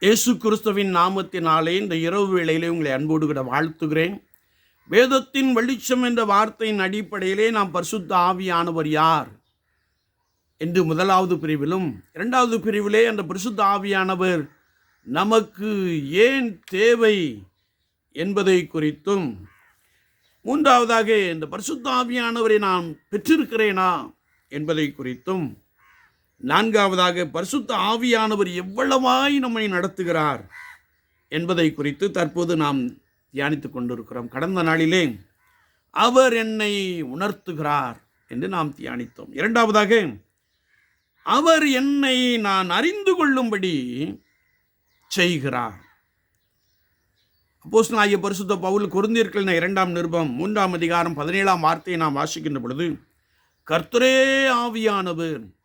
இயேசு கிறிஸ்துவின் நாமத்தினாலே இந்த இரவு வேளையிலே உங்களை அன்போடு கூட வாழ்த்துகிறேன். வேதத்தின் வெளிச்சம் என்ற வார்த்தையின் அடிப்படையிலே நாம் பரிசுத்த ஆவியானவர் யார்? என்று முதலாவது பிரிவிலும் இரண்டாவது பிரிவிலே அந்த பரிசுத்த ஆவியானவர் நமக்கு ஏன் தேவை என்பதை குறித்தும் மூன்றாவதாக இந்த பரிசுத்த ஆவியானவரை நான் பெற்றிருக்கிறேனா என்பதை குறித்தும் நான்காவதாக பரிசுத்த ஆவியானவர் எவ்வளவாய் நம்மை நடத்துகிறார் என்பதை குறித்து தற்போது நாம் தியானித்துக் கொண்டிருக்கிறோம். கடந்த நாளிலே அவர் என்னை உணர்த்துகிறார் என்று நாம் தியானித்தோம். இரண்டாவதாக அவர் என்னை நான் அறிந்து கொள்ளும்படி செய்கிறார். அப்போஸ் ஆகிய பரிசுத்த பவுல் குருந்தியர்கள் இரண்டாம் நிருபம் மூன்றாம் அதிகாரம் பதினேழாம் வார்த்தையை நாம் வாசிக்கின்ற பொழுது கர்த்தரே ஆவியானவர்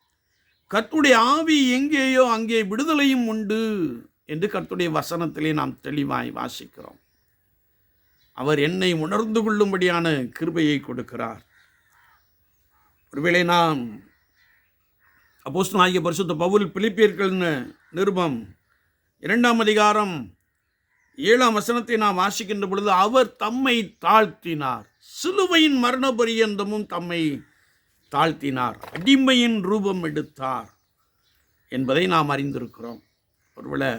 கர்த்துடைய ஆவி எங்கேயோ அங்கே விடுதலையும் உண்டு என்று கர்த்துடைய வசனத்திலே நாம் தெளிவாய் வாசிக்கிறோம். அவர் என்னை உணர்ந்து கொள்ளும்படியான கிருபையை கொடுக்கிறார். ஒருவேளை நாம் அப்போஸ் ஆகிய பரிசுத்த பவுல் பிலிப்பியர்கள்னு நிருபம் இரண்டாம் அதிகாரம் ஏழாம் வசனத்தை நாம் வாசிக்கின்ற பொழுது அவர் தம்மை தாழ்த்தினார். சிலுவையின் மரண பரியந்தமும் தம்மை தாழ்த்தினார். அடிமையின் ரூபம் எடுத்தார் என்பதை நாம் அறிந்திருக்கிறோம். ஒருவேளை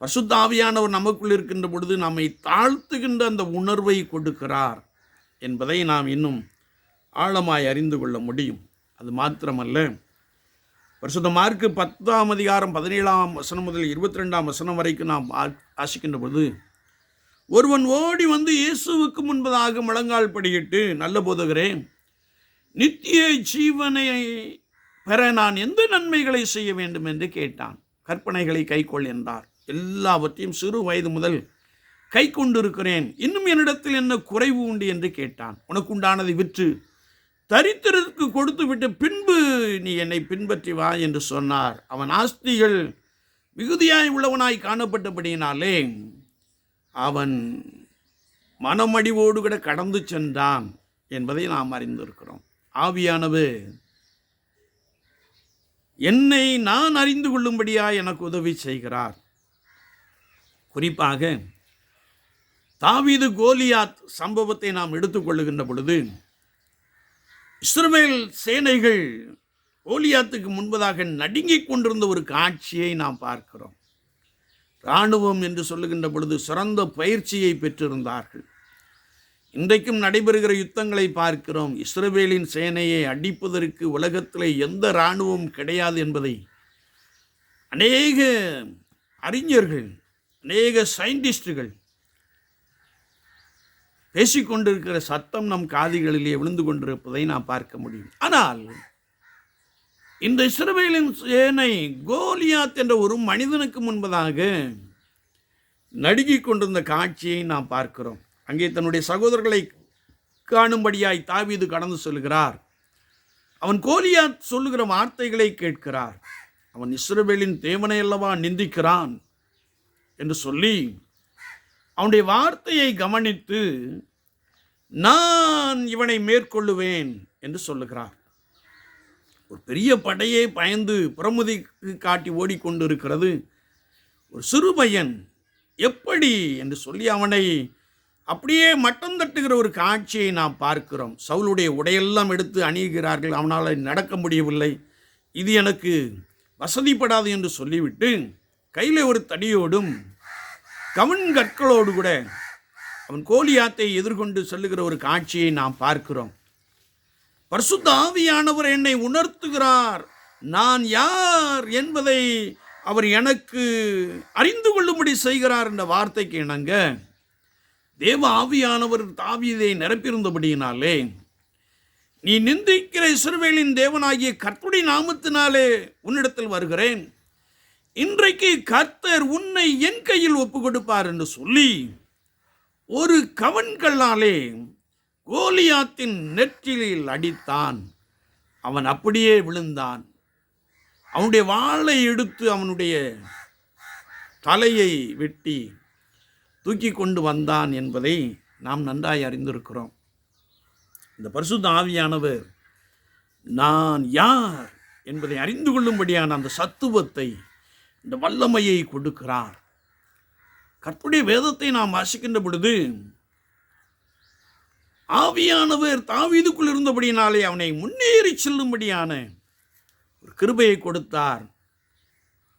பசுத்தாவியானவர் நமக்குள் இருக்கின்ற பொழுது நம்மை தாழ்த்துகின்ற அந்த உணர்வை கொடுக்கிறார் என்பதை நாம் இன்னும் ஆழமாய் அறிந்து கொள்ள முடியும். அது மாத்திரமல்ல பரிசுத்த மார்க்கு பத்தாம் அதிகாரம் பதினேழாம் வசனம் முதல் இருபத்தி ரெண்டாம் வசனம் வரைக்கும் நாம் ஆசிக்கின்ற பொழுது ஒருவன் ஓடி வந்து இயேசுவுக்கு முன்பதாக முழங்கால் படியிட்டு நல்ல போதுகிறேன் நித்திய ஜீவனை பெற நான் எந்த நன்மைகளை செய்ய வேண்டும் என்று கேட்டான். கற்பனைகளை கைக்கொள் என்றார். எல்லாவற்றையும் சிறு வயது முதல் கை கொண்டிருக்கிறேன். இன்னும் என்னிடத்தில் என்ன குறைவு உண்டு என்று கேட்டான். உனக்கு உண்டானதை விற்று தரித்திரத்துக்கு கொடுத்து விட்டு பின்பு நீ என்னை பின்பற்றி வா என்று சொன்னார். அவன் ஆஸ்திகள் மிகுதியாய் உள்ளவனாய் காணப்பட்டபடியினாலே அவன் மனமடிவோடு கூட கடந்து சென்றான் என்பதை நாம் அறிந்திருக்கிறோம். ஆவியானது என்னை நான் அறிந்து கொள்ளும்படியா எனக்கு உதவி செய்கிறார். குறிப்பாக தாவீது கோலியாத் சம்பவத்தை நாம் எடுத்துக்கொள்ளுகின்ற பொழுது இஸ்ரமேல் சேனைகள் கோலியாத்துக்கு முன்பதாக நடுங்கிக் கொண்டிருந்த ஒரு காட்சியை நாம் பார்க்கிறோம். இராணுவம் என்று சொல்லுகின்ற பொழுது சிறந்த பயிற்சியை பெற்றிருந்தார்கள். இன்றைக்கும் நடைபெறுகிற யுத்தங்களை பார்க்கிறோம். இஸ்ரவேலின் சேனையை அடிப்பதற்கு உலகத்தில் எந்த இராணுவம் கிடையாது என்பதை அநேக அறிஞர்கள் அநேக சயின்டிஸ்டுகள் பேசிக்கொண்டிருக்கிற சத்தம் நம் காதிகளிலே விழுந்து கொண்டிருப்பதை நாம் பார்க்க முடியும். ஆனால் இந்த இஸ்ரவேலின் சேனை கோலியாத் என்ற ஒரு மனிதனுக்கு முன்பதாக நடுங்கிக் கொண்டிருந்த காட்சியை நாம் பார்க்கிறோம். அங்கே தன்னுடைய சகோதரர்களை காணும்படியாய் தாவீது கடந்து செல்கிறார். அவன் கோலியா சொல்லுகிற வார்த்தைகளை கேட்கிறார். அவன் இஸ்ரவேலின் தேவனை அல்லவா நிந்திக்கிறான் என்று சொல்லி அவனுடைய வார்த்தையை கவனித்து நான் இவனை மேற்கொள்ளுவேன் என்று சொல்லுகிறார். ஒரு பெரிய படையை பயந்து புறமுதி காட்டி ஓடிக்கொண்டு இருக்கிறது ஒரு சிறு பையன் எப்படி என்று சொல்லி அவனை அப்படியே மட்டம் தட்டுகிற ஒரு காட்சியை நாம் பார்க்கிறோம். சவுளுடைய உடையெல்லாம் எடுத்து அணிகிறார்கள். அவனால் நடக்க முடியவில்லை. இது எனக்கு வசதிப்படாது என்று சொல்லிவிட்டு கையில் ஒரு தடியோடும் கவன் கற்களோடு கூட அவன் கோலியாத்தை எதிர்கொண்டு செல்லுகிற ஒரு காட்சியை நாம் பார்க்கிறோம். பர்சுத்தாவியானவர் என்னை உணர்த்துகிறார். நான் யார் என்பதை அவர் எனக்கு அறிந்து கொள்ளும்படி செய்கிறார் என்ற வார்த்தைக்கு இணங்க தேவ ஆவியானவர் தாவியதை நிரப்பியிருந்தபடியினாலே நீ நிந்திக்கிற இஸ்ரவேலின் தேவனாகிய கர்த்துடைய நாமத்தினாலே உன்னிடத்தில் வருகிறேன். இன்றைக்கு கர்த்தர் உன்னை என் கையில் ஒப்பு கொடுப்பார் என்று சொல்லி ஒரு கவன்களாலே கோலியாத்தின் நெற்றிலில் அடித்தான். அவன் அப்படியே விழுந்தான். அவனுடைய வாளை எடுத்து அவனுடைய தலையை வெட்டி தூக்கி கொண்டு வந்தான் என்பதை நாம் நன்றாய் அறிந்திருக்கிறோம். இந்த பரிசுத்த ஆவியானவர் நான் யார் என்பதை அறிந்து கொள்ளும்படியான அந்த சத்துவத்தை இந்த வல்லமையை கொடுக்கிறார். கற்புடைய வேதத்தை நாம் வாசிக்கின்ற பொழுது ஆவியானவர் தாவீதுக்குள் இருந்தபடியினாலே அவனை முன்னேறி செல்லும்படியான ஒரு கிருபையை கொடுத்தார்.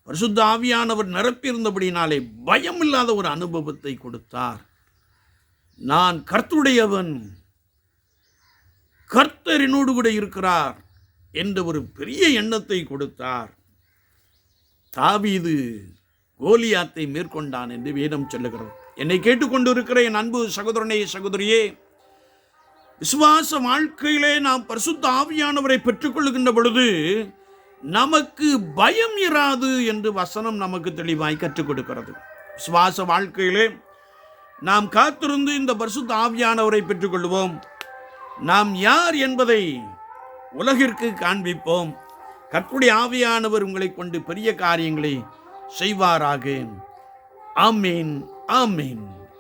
பரிசுத்த ஆவியானவர் நிரப்பியிருந்தபடினாலே பயம் இல்லாத ஒரு அனுபவத்தை கொடுத்தார். நான் கர்த்தருடையவன் கர்த்தர் என்னோடு கூட இருக்கிறார் என்ற ஒரு பெரிய எண்ணத்தை கொடுத்தார். தாவீது கோலியாத்தை மேற்கொண்டான் என்று வேதம் சொல்லுகிறது. என்னை கேட்டுக்கொண்டிருக்கிற என் அன்பு சகோதரனே சகோதரியே விசுவாச வாழ்க்கையிலே நாம் பரிசுத்த ஆவியானவரை பெற்றுக்கொள்கின்ற பொழுது நமக்கு பயம் இராது என்று வசனம் நமக்கு தெளிவாய் கற்றுக் கொடுக்கிறது. சுவாச வாழ்க்கையிலே நாம் காத்திருந்து இந்த பரிசுத்த ஆவியானவரை பெற்றுக்கொள்வோம். நாம் யார் என்பதை உலகிற்கு காண்பிப்போம். கற்புடைய ஆவியானவர் உங்களை கொண்டு பெரிய காரியங்களை செய்வாராக. ஆமீன் ஆமீன்.